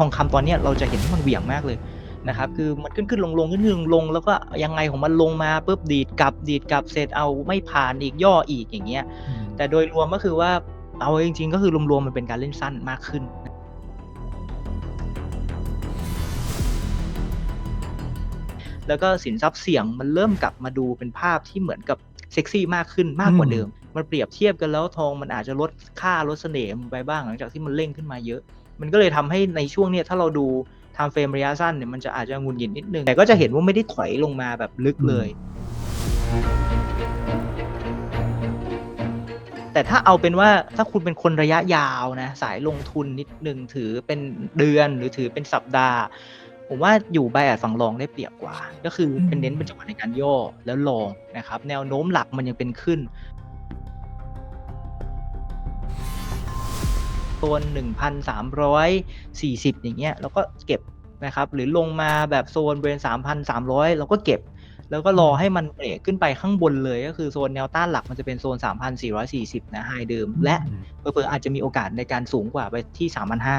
ทองคำตอนเนี้ยเราจะเห็นว่ามันเหวี่ยงมากเลยนะครับคือมันขึ้นขึ้นลงลงขึ้นขึ้นลงลงแล้วก็ยังไงของมันลงมาปุ๊บดีดกลับดีดกลับเสร็จเอาไม่ผ่านอีกย่ออีกอย่างเงี้ยอืมแต่โดยรวมก็คือว่าเอาจริง ๆ ก็คือรวมๆมันเป็นการเล่นสั้นมากขึ้นแล้วก็สินทรัพย์เสี่ยงมันเริ่มกลับมาดูเป็นภาพที่เหมือนกับเซ็กซี่มากขึ้นมากกว่าเดิม มันเปรียบเทียบกันแล้วทองมันอาจจะลดค่าลดเสน่ห์ลงไปบ้างหลังจากที่มันเร่งขึ้นมาเยอะ มันก็เลยทำให้ในช่วงเนี้ยถ้าเราดูไทม์เฟรมระยะสั้นเนี่ยมันจะอาจจะงุนหงิดนิดนึง แต่ก็จะเห็นว่าไม่ได้ถอยลงมาแบบลึกเลย แต่ถ้าเอาเป็นว่าถ้าคุณเป็นคนระยะยาวนะ สายลงทุนนิดนึงถือเป็นเดือนหรือถือเป็นสัปดาห์ ผมว่าอยู่ใบแอดฝั่งรองได้เปรียบกว่า ก็คือเป็นเน้นเป็นจังหวะในการย่อแล้วลองนะครับ แนวโน้มหลักมันยังเป็นขึ้น โซน 1,340 อย่างเงี้ยแล้วก็เก็บนะครับหรือลงมาแบบโซนบริเวณ3,300 เราก็เก็บ แล้วก็รอให้มันเบรกขึ้นไปข้างบนเลย ก็คือโซนแนวต้านหลักมันจะเป็นโซน 3,440 นะไฮเดิม และเผลอๆอาจจะมีโอกาสในการสูงกว่าไปที่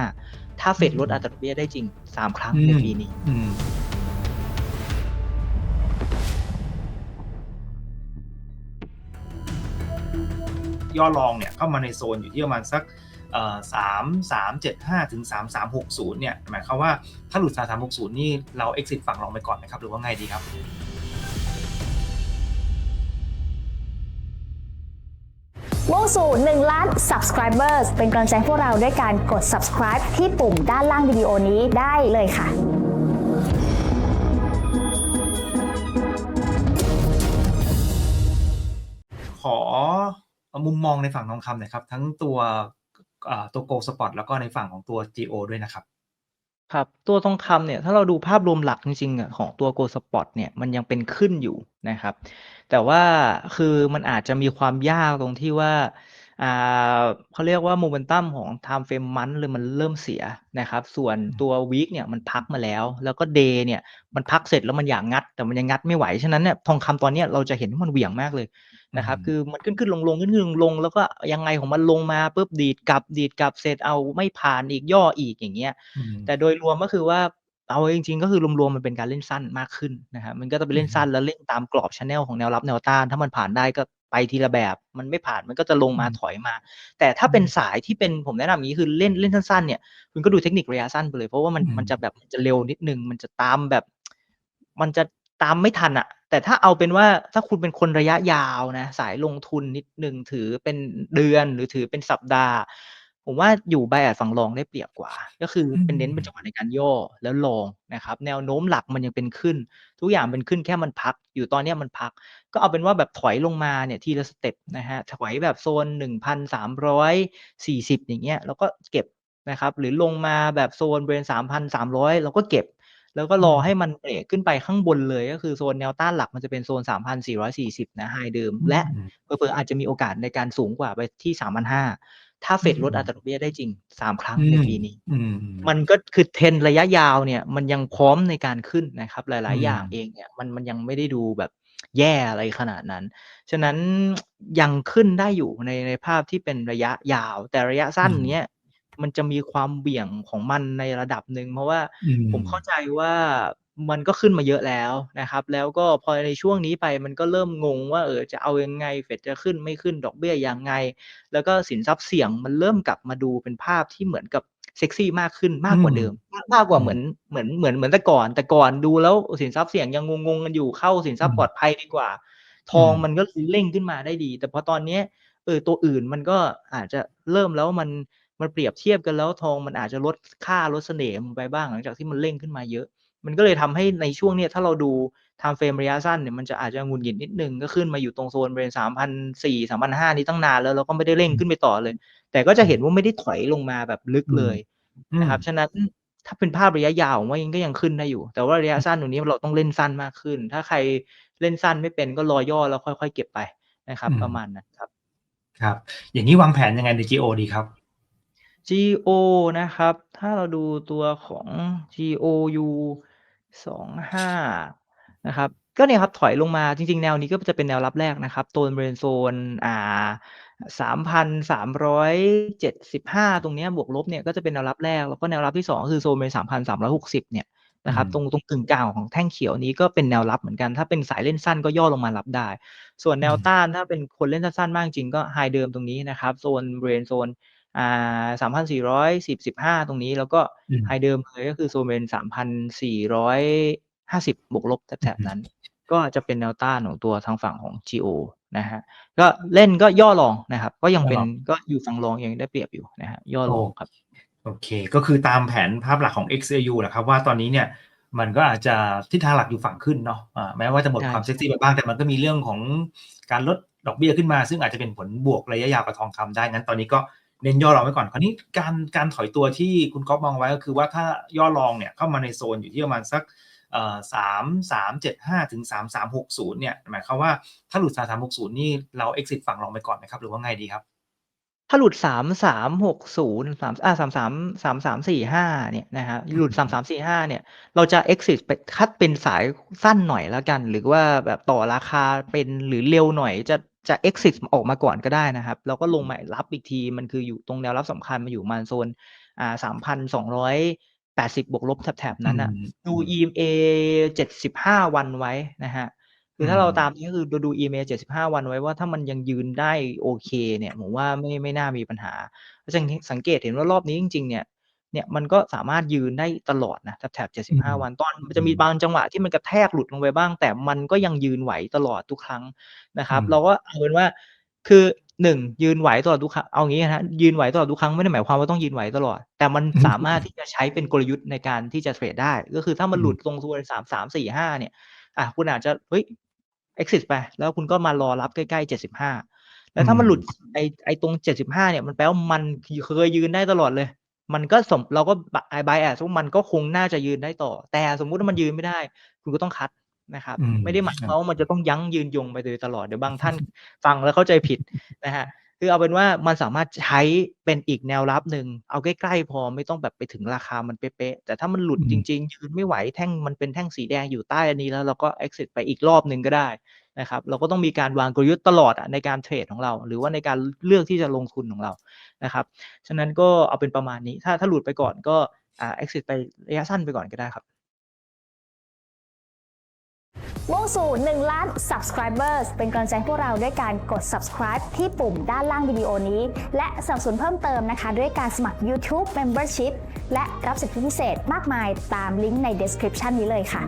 3,500 ถ้าเฟดลดอัตราดอกเบี้ยได้จริง 3 ครั้งในปีนี้อืมย่อรองเนี่ยเข้ามาในโซนอยู่ที่ประมาณสัก สามสามเจ็ดห้าถึงสามสามหกศูนย์เนี่ยหมายความว่าถ้าหลุดสามสามหกศูนย์นี่เรา exit ฝั่งรองไปก่อนไหมครับ หรือว่าไงดีครับมุ่งสู่1ล้าน subscribers เป็นกำลังใจให้พวกเราด้วยการกด subscribe ที่ปุ่มด้านล่างวิดีโอนี้ได้เลยค่ะขอมุมมองในฝั่งทองคำหน่อยครับ ทั้งตัวอ่า ตัวโกลสปอตแล้วก็ในฝั่งของตัว GO ด้วยนะครับ ครับ ตัวทองคำเนี่ย ถ้าเราดูภาพรวมหลักจริงๆอะของตัวโกลสปอตเนี่ย มันยังเป็นขึ้นอยู่นะครับ แต่ว่าคือมันอาจจะมีความยากตรงที่ว่า เขาเรียกว่าโมเมนตัมของ Time Frame Month เลยมันเริ่มเสียนะครับ ส่วนตัว Week เนี่ยมันพักมาแล้ว แล้วก็ Day เนี่ยมันพักเสร็จแล้วมันอยากงัด แต่มันยังงัดไม่ไหว ฉะนั้นเนี่ยทองคำตอนเนี้ยเราจะเห็นว่ามันเหวี่ยงมากเลยนะครับอืมคือมันขึ้นขึ้นลงลงขึ้นขึ้นลงลงแล้วก็ยังไงของมันลงมาปุ๊บดีดกลับดีดกลับเสร็จเอาไม่ผ่านอีกย่ออีกอย่างเงี้ยอืมแต่โดยรวมก็คือว่าเอาจริงๆก็คือรวมๆมันเป็นการเล่นสั้นมากขึ้นนะครับมันก็จะไปเล่นสั้นแล้วเล่นตามกรอบชแนลของแนวรับแนวต้าน ถ้ามันผ่านได้ก็ ไปทีละแบบ มันไม่ผ่านมันก็จะลงมาอืมถอยมา แต่ถ้าเป็นอืมสายที่เป็นผมแนะนำอย่างนี้คือเล่นเล่นสั้นๆเนี่ยคุณก็ดูเทคนิคระยะสั้นไปเลย เพราะว่ามันอืมมันจะแบบมันจะเร็วนิดนึง มันจะตามแบบ มันจะตามไม่ทันอะแต่ถ้าเอาเป็นว่าถ้าคุณเป็นคนระยะยาวนะ สายลงทุนนิดนึงถือเป็นเดือนหรือถือเป็นสัปดาห์ ผมว่าอยู่ใบแอดฝั่งรองได้เปรียบกว่า ก็คือเป็นเน้นเป็นจังหวะในการย่อแล้วลองนะครับ แนวโน้มหลักมันยังเป็นขึ้น ทุกอย่างเป็นขึ้นแค่มันพัก อยู่ตอนเนี้ยมันพัก ก็เอาเป็นว่าแบบถอยลงมาเนี่ยทีละสเต็ปนะฮะถอยแบบโซน 1,340 อย่างเงี้ยแล้วก็เก็บนะครับ หรือลงมาแบบโซนบริเวณ3,300 เราก็เก็บ แล้วก็รอให้มันเบรกขึ้นไปข้างบนเลยก็คือโซนแนวต้านหลักมันจะเป็นโซน 3,440 นะไฮเดิม และอืมเผลอๆอาจจะมีโอกาสในการสูงกว่าไปที่ 3,500 ถ้าเฟดลดอืมอัตราดอกเบี้ยได้จริง3ครั้งอืในมปีนี้อืมมันก็คือเทรนด์ระยะยาวเนี่ย มันยังพร้อมในการขึ้นนะครับ หลายอืๆอย่างมเองเนี่ยมันมันยังไม่ได้ดูแบบแย่อะไรขนาดนั้น ฉะนั้นยังขึ้นได้อยู่ในในภาพที่เป็นระยะยาว แต่ระยะอืสั้นมเนี้ยมันจะมีความเหวี่ยงของมันในระดับหนึ่งเพราะว่าอืมผมเข้าใจว่า มันก็ขึ้นมาเยอะแล้วนะครับ แล้วก็พอในช่วงนี้ไปมันก็เริ่มงงว่าเออจะเอายังไงเฟดจะขึ้นไม่ขึ้นดอกเบี้ยยังไง แล้วก็สินทรัพย์เสี่ยงมันเริ่มกลับมาดูเป็นภาพที่เหมือนกับเซ็กซี่มากขึ้นมากกว่าอืมเดิม มากมากกว่าอืมเหมือนเหมือนเหมือนเหมือนแต่ก่อน แต่ก่อนดูแล้วสินทรัพย์เสี่ยงยังงงๆกันอยู่เข้าสินทรัพย์อืมปลอดภัยดีกว่า ทอืองมมันก็เร่งขึ้นมาได้ดี แต่พอตอนเนี้ยเออตัวอื่นมันก็อาจจะเริ่มแล้วมันมันเปรียบเทียบกันแล้วทองมันอาจจะลดค่าลดเสน่ห์ลงไปบ้างหลังจากที่มันเร่งขึ้นมาเยอะ มันก็เลยทำให้ในช่วงเนี้ยถ้าเราดู Time Frame ระยะสั้นเนี่ยมันจะอาจจะหงุดหงิดนิดหนึ่งก็ขึ้นมาอยู่ตรงโซนบริเวณ3,400 3,500นี้ตั้งนานแล้วเราก็ไม่ได้เร่งอืมขึ้นไปต่อเลย แต่ก็จะเห็นว่าไม่ได้ถอยลงมาแบบลึกอืเลมยอืนะมครับฉะนั้นถ้าเป็นภาพระยะยาวผมว่ายังก็ยังขึ้นได้อยู่ แต่ว่าระยะสั้นตรงนี้เราต้องเล่นสั้นมากขึ้น ถ้าใครเล่นสั้นไม่เป็นก็รอย่อแล้วค่อย ๆ เก็บไปนะครับอืมประมาณนั้นครับ ครับ อย่างนี้วางแผนยังไงใน GO ดีครับ GO นะครับ ถ้าเราดูตัวของ GOU 25นะครับ ก็เนี่ยครับถอยลงมาจริง ๆ แนวนี้ก็จะเป็นแนวรับแรกนะครับโซนบริเวณโซนอ่า3,375ตรงเนี้ยบวกลบเนี่ยก็จะเป็นแนวรับแรก แล้วก็แนวรับที่2คือโซนบริเวณ3,360เนี่ยนะครับอืมตรงตรงกึ่งกลางของแท่งเขียวนี้ก็เป็นแนวรับเหมือนกัน ถ้าเป็นสายเล่นสั้นก็ย่อลงมารับได้ ส่วนแนวต้านถ้าเป็นคนเล่นสั้นๆมากจริงก็ไฮเดิมตรงนี้นะครับโซนบริเวณโซน อ่า3,410-15ตรงนี้แล้วก็อืมไฮเดิมเลยก็คือโซนบริเวณ3,450บวกลบแถบๆนั้น ก็จะเป็นแนวต้านของตัวทางฝั่งของ GO นะฮะก็เล่นก็ย่อลองนะครับ ก็ยังเป็นย่อลองก็อยู่ฝั่งรองยังได้เปรียบอยู่นะฮะย่อลองครับโอเค ก็คือตามแผนภาพหลักของ XAU แหละครับว่าตอนนี้เนี่ยมันก็อาจจะทิศทางหลักอยู่ฝั่งขึ้นเนาะอ่าแม้ว่าจะหมดใช่ความเซ็กซี่ไปบ้าง แต่มันก็มีเรื่องของการลดดอกเบี้ยขึ้นมา ซึ่งอาจจะเป็นผลบวกระยะยาวกับทองคำได้ งั้นตอนนี้ก็ เน้นย่อรองไว้ก่อน คราวนี้การการถอยตัวที่คุณก๊อฟมองไว้ก็คือว่าถ้าย่อรองเนี่ยเข้ามาในโซนอยู่ที่ประมาณสักสามสามเจ็ดห้าถึงสามสามหกศูนย์เนี่ยหมายความว่าถ้าหลุดสามสามหกศูนย์นี่เรา exit ฝั่งรองไปก่อนไหมครับ หรือว่าไงดีครับ ถ้าหลุด3360 3อ่า33 3345เนี่ยนะฮะหลุด3345เนี่ย เราจะ exit ไปคัดเป็นสายสั้นหน่อยแล้วกัน หรือว่าแบบต่อราคาเป็นหรือเร็วหน่อยจะ จะ exit ออกมาก่อนก็ได้นะครับ แล้วก็ลงมารับอีกที มันคืออยู่ตรงแนวรับสำคัญมาอยู่ประมาณโซนอ่า3,280บวกลบแถบๆนั้นอะอืมดู EMA 75วันไว้นะฮะ คือถ้าเราอืมตามนี้ก็คือดูดู EMA 75วันไว้ว่าถ้ามันยังยืนได้โอเคเนี่ย ผมว่าไม่ไม่น่ามีปัญหาก็จะสังเกตเห็นว่ารอบนี้จริง ๆ เนี่ย เนี่ยมันก็สามารถยืนได้ตลอดนะแถบอืมๆ75วันตอนมันจะมีบางจังหวะที่มันกระแทกหลุดลงไปบ้าง แต่มันก็ยังยืนไหวตลอดทุกครั้งนะครับอืมเราก็เอาเป็นว่าคือหนึ่งยืนไหวตลอดทุกครั้งเอางี้นะฮะยืนไหวตลอดทุกครั้งไม่ได้หมายความว่าต้องยืนไหวตลอด แต่มันสามารถที่จะใช้เป็นกลยุทธ์ในการที่จะเทรดได้ ก็คือถ้ามันหลุดตรงโซนสามสามสี่ห้าเนี่ยอะคุณอาจจะเฮ้ย exit ไป แล้วคุณก็มารอรับใกล้ๆเจ็ดสิบห้าแล้วถ้ามันหลุดไอไอตรงเจ็ดสิบห้าเนี่ยมันแปลว่ามันเคยยืนได้ตลอดเลย มันก็สมเราก็ไอบายแอสว่ามันก็คงน่าจะยืนได้ต่อ แต่สมมุติว่ามันยืนไม่ได้ คุณก็ต้องคัดนะครับอืมไม่ได้หมายความว่ามันจะต้องยั้งยืนยงไปโดยตลอดเดี๋ยวบางท่านฟังแล้วเข้าใจผิดนะฮะคือเอาเป็นว่ามันสามารถใช้เป็นอีกแนวรับหนึ่งเอาใกล้ๆพอไม่ต้องแบบไปถึงราคามันเป๊ะๆแต่ถ้ามันหลุดอืมจริง ๆ ยืนไม่ไหวแท่งมันเป็นแท่งสีแดงอยู่ใต้อันนี้แล้วเราก็ exit ไปอีกรอบหนึ่งก็ได้ นะครับเราก็ต้องมีการวางกลยุทธ์ตลอดอะในการเทรดของเรา หรือว่าในการเลือกที่จะลงทุนของเรานะครับฉะนั้นก็เอาเป็นประมาณนี้ ถ้าถ้าหลุดไปก่อนก็อ่า exit ไประยะสั้นไปก่อนก็ได้ครับมุ่งสู่1ล้าน subscribers เป็นกำลังใจให้พวกเราด้วยการกด subscribe ที่ปุ่มด้านล่างวิดีโอนี้ และสนับสนุนเพิ่มเติมนะคะ ด้วยการสมัคร YouTube Membership และรับสิทธิพิเศษมากมายตามลิงก์ใน description นี้เลยค่ะ